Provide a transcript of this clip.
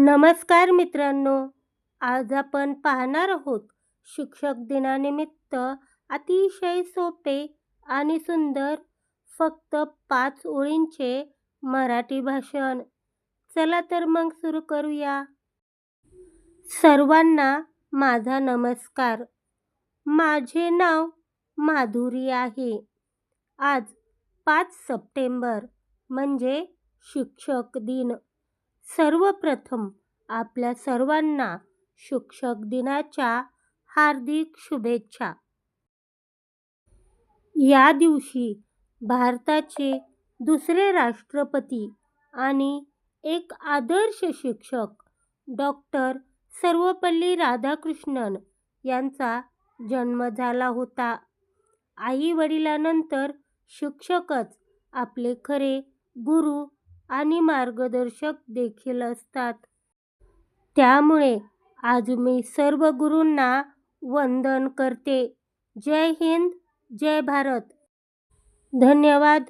नमस्कार मित्रांनो आज आपण पाहणार आहोत शिक्षक दिनानिमित्त अतिशय सोपे आणि सुंदर फक्त पाच ओळींचे मराठी भाषण. चला तर मग सुरू करूया. सर्वांना माझा नमस्कार. माझे नाव माधुरी आहे. आज पाच सप्टेंबर म्हणजे शिक्षक दिन. सर्वप्रथम आपल्या सर्वांना शिक्षक दिनाच्या हार्दिक शुभेच्छा. या दिवशी भारताचे दुसरे राष्ट्रपती आणि एक आदर्श शिक्षक डॉक्टर सर्वपल्ली राधाकृष्णन यांचा जन्म झाला होता. आई वडिलांनंतर शिक्षकच आपले खरे गुरु मार्गदर्शक देखील असतात. त्यामुळे आज मी सर्व गुरूंना वंदन करते. जय हिंद जय भारत. धन्यवाद.